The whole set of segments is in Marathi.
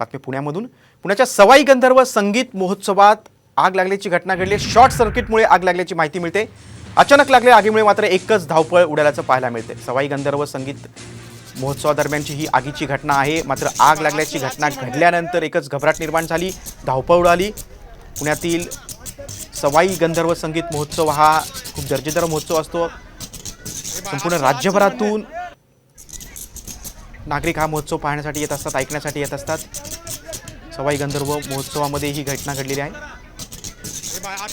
बातमी पुण्यामधून. पुण्याच्या सवाई गंधर्व संगीत महोत्सवात आग लागल्याची घटना घडली. शॉर्ट सर्किटमुळे आग लागल्याची माहिती मिळते. अचानक लागलेल्या आगीमुळे मात्र एकच धावपळ उडाल्याचं पाहायला मिळते. सवाई गंधर्व संगीत महोत्सवादरम्यानची ही आगीची घटना आहे. मात्र आग लागल्याची घटना घडल्यानंतर एकच घबराट निर्माण झाली. धावपळ उडाली. पुण्यातील सवाई गंधर्व संगीत महोत्सव हा खूप दर्जेदार महोत्सव असतो. संपूर्ण राज्यभरातून नागरिक हा महोत्सव पाहण्यासाठी येत असतात ऐकण्यासाठी येत असतात. सवाई गंधर्व महोत्सवामध्ये ही घटना घडलेली आहे.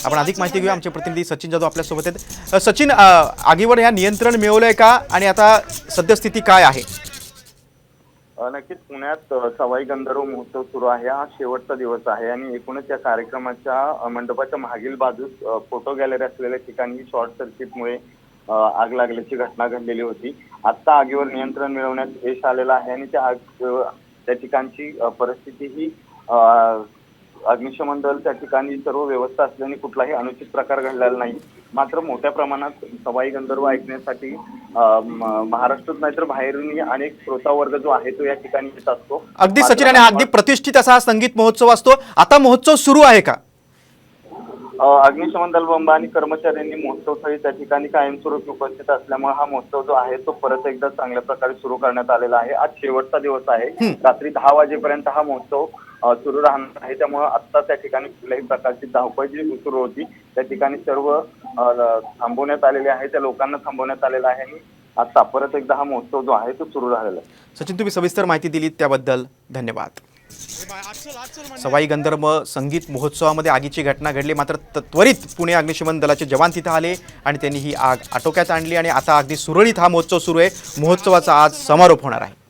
आपण अधिक माहिती घेऊया. आमचे प्रतिनिधी सचिन जाधव आपल्यासोबत आहेत. सचिन आगीवर या नियंत्रण मिळवलंय का? आणि आता सद्यस्थिती काय आहे? नक्कीच पुण्यात सवाई गंधर्व महोत्सव सुरू आहे. हा शेवटचा दिवस आहे आणि एकूणच या कार्यक्रमाच्या मंडपाच्या मागील बाजूस फोटो गॅलरी असलेल्या ठिकाणी शॉर्ट सर्किटमुळे आग लागल्याची घटना घडलेली होती. आत्ता आगीवर नियंत्रण मिळवण्यात यश आलेलं आहे आणि त्या आग त्या ठिकाणची परिस्थिती ही अग्निशमन दल त्या ठिकाणी सर्व व्यवस्था असल्याने कुठलाही अनुचित प्रकार घडलेला नाही. मात्र मोठ्या प्रमाणात सवाई गंधर्व ऐकण्यासाठी महाराष्ट्रात नाहीतर बाहेरूनही अनेक श्रोता वर्ग जो आहे तो या ठिकाणी येत असतो. अगदी सचिन आणि अगदी प्रतिष्ठित असा हा संगीत महोत्सव असतो. आता महोत्सव सुरू आहे का? अग्निशमन दल बंब आणि कर्मचाऱ्यांनी महोत्सवस्थळी त्या ठिकाणी कायमस्वरूपी उपस्थित असल्यामुळे हा महोत्सव जो आहे तो परत एकदा चांगल्या प्रकारे सुरू करण्यात आलेला आहे. आज शेवटचा दिवस आहे. रात्री दहा वाजेपर्यंत हा महोत्सव सुरू राहणार आहे. त्यामुळे आत्ता त्या ठिकाणी कुठल्याही प्रकारची धावपळ जी सुरू होती त्या ठिकाणी सर्व थांबवण्यात आलेले आहे. त्या लोकांना थांबवण्यात आलेलं आहे. आणि आता परत एकदा हा महोत्सव जो आहे तो सुरू झालेला आहे. सचिन तुम्ही सविस्तर माहिती दिलीत त्याबद्दल. धन्यवाद. सवाई गंधर्व संगीत महोत्सवामध्ये आगीची घटना घडली. मात्र त- त्वरित पुणे अग्निशमन दलाचे जवान तिथं आले आणि त्यांनी ही आग आटोक्यात आणली आणि आता अगदी सुरळीत हा महोत्सव सुरू आहे. महोत्सवाचा आज समारोप होणार आहे.